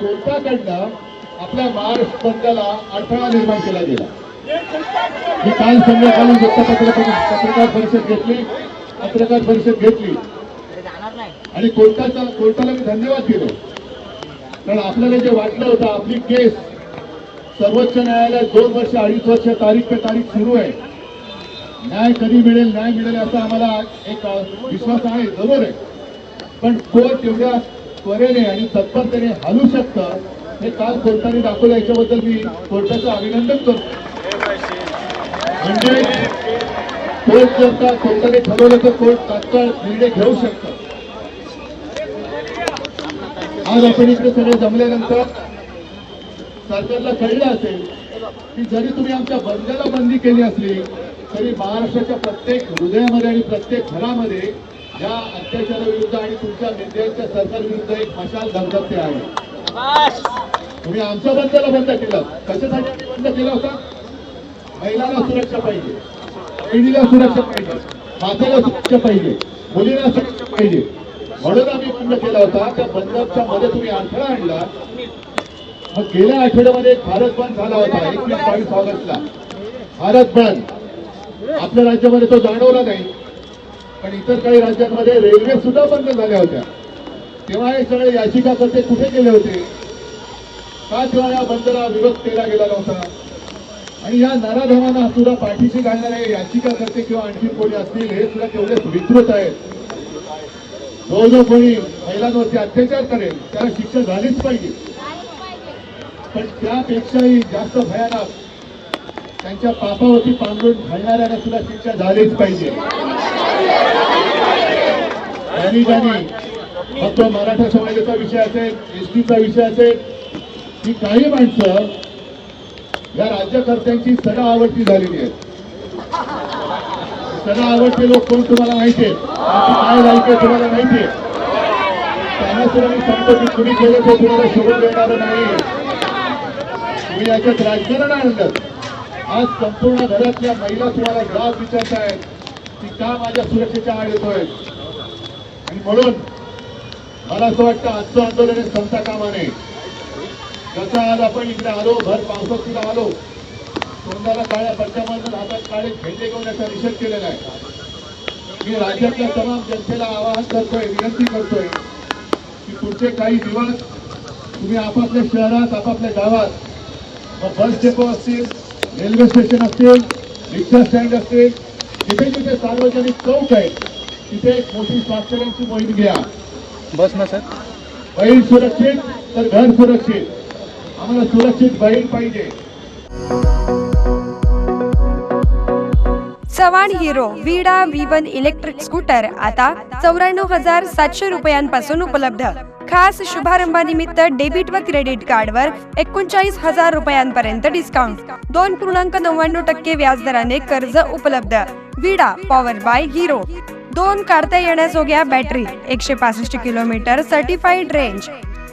कोर्टाकडनं आपल्या महाराष्ट्र बंदला अडथळा निर्माण केला गेला. मी काल संध्याकाळी वृत्तपत्र पत्रकार परिषद घेतली. पत्रकार परिषद घेतली. आणि कोर्टाचा कोर्टाला मी धन्यवाद दिलो. कारण आपल्याला जे वाटलं होतं आपली केस सर्वोच्च न्यायालयात दोन वर्ष अडीच वर्ष तारीख पे तारीख सुरू आहे. न्याय कधी मिळेल न्याय मिळेल असा आम्हाला एक विश्वास आहे जरूर आहे. पण कोर्ट एवढ्या त्वरेने आणि तत्परतेने हलू शकतं हे काल कोर्टाने दाखवलं. याच्याबद्दल मी कोर्टाचं अभिनंदन करतो. म्हणजे कोर्ट जर का कोर्टाने ठरवलं तर कोर्ट तात्काळ निर्णय घेऊ शकतं. आज आपण इकडे सगळे जमल्यानंतर सरकारला कळलं असेल की जरी तुम्ही आमच्या बंदला बंदी केली असली तरी महाराष्ट्राच्या प्रत्येक हृदयामध्ये आणि प्रत्येक घरामध्ये या अत्याचाराविरुद्ध आणि तुमच्या नेत्यांच्या सरकारविरुद्ध एक मशाल धगधगते आहे. तुम्ही आमच्या बंदला बंद केलं. कशासाठी बंद केला होता? महिलांना सुरक्षा पाहिजे. पिढीला सुरक्षा पाहिजे. मातेला सुरक्षा पाहिजे. मुलीला सुरक्षा पाहिजे. म्हणून आम्ही बंद केला होता. त्या बंदच्या मध्ये तुम्ही अडथळा आणला. मग गेल्या आठवड्यामध्ये भारत बंद झाला होता एकवीस बावीस ऑगस्टला. भारत बंद. आपल्या राज्यामध्ये तो जाणवला नाही. पण इतर काही राज्यांमध्ये रेल्वे सुद्धा बंद झाल्या होत्या. तेव्हा हे सगळे याचिकाकर्ते कुठे गेले होते? का तेव्हा या बंदला विरोध केला गेला नव्हता. आणि या नराधमांना सुद्धा पाठीशी घालणारे याचिकाकर्ते किंवा आणखी कोणी असतील हे सुद्धा तेवढेच विकृत आहेत. जो जो कोणी महिलांवरती अत्याचार करेल त्याला शिक्षा झालीच पाहिजे. पण त्यापेक्षाही जास्त भयानक त्यांच्या पापावरती पांघरून घालणाऱ्यांना सुद्धा शिक्षा झालीच पाहिजे. त्यांनी ज्यांनी फक्त मराठा समाजाचा विषय असेल एसटीचा विषय असेल ही काही माणसं या राज्यकर्त्यांची सदा आवडती झालेली आहे सदा आवडते लोक कोण तुम्हाला माहिती आहे काय लायकी आहे तुम्हाला माहिती आहे? त्यांना सुद्धा मी सांगतो की कुणी केलं ते तुम्हाला शोभून देणार नाही. तुम्ही याच्यात राजकारण आणलं. आज संपूर्ण घरातल्या महिला तुम्हाला जाब विचारतायत की का माझ्या सुरक्षेच्या आड येतोय आणि म्हणून मला असं वाटतं आजचं आंदोलन हे संपता कामा नये. जसं आज आपण इकडे आलो भर पावसात सुद्धा आलो. तोंडाला काळ्या पट्ट्यामधून हातात काळे झेंडे घेऊन याचा निषेध केलेला आहे? मी राज्यातल्या तमाम जनतेला आवाहन करतोय विनंती करतोय की पुढचे काही दिवस तुम्ही आपापल्या शहरात आपापल्या गावात मग बस डेपो असतील रेल्वे स्टेशन असतील रिक्षा स्टँड असतील जिथे जिथे सार्वजनिक चौक आहेत तिथे एक मोठी स्वाक्षऱ्यांची मोहीम घ्या. बस ना सर. बहीण सुरक्षित तर घर सुरक्षित. आम्हाला सुरक्षित बहीण पाहिजे. Chavan Hero Vida V one electric scooter आता चौऱ्याण्णव हजार सातशे रुपयांपासून उपलब्ध. खास शुभारंभानिमित्त डेबिट व क्रेडिट कार्डवर एकोणचाळीस हजार रुपयांपर्यंत डिस्काउंट दोन पूर्णांक नव्याण्णव टक्के व्याजदराने कर्ज उपलब्ध. विडा पॉवर बाय हिरो दोन काढता येण्याजोग्या बॅटरी एकशे पासष्ट kilometre certified range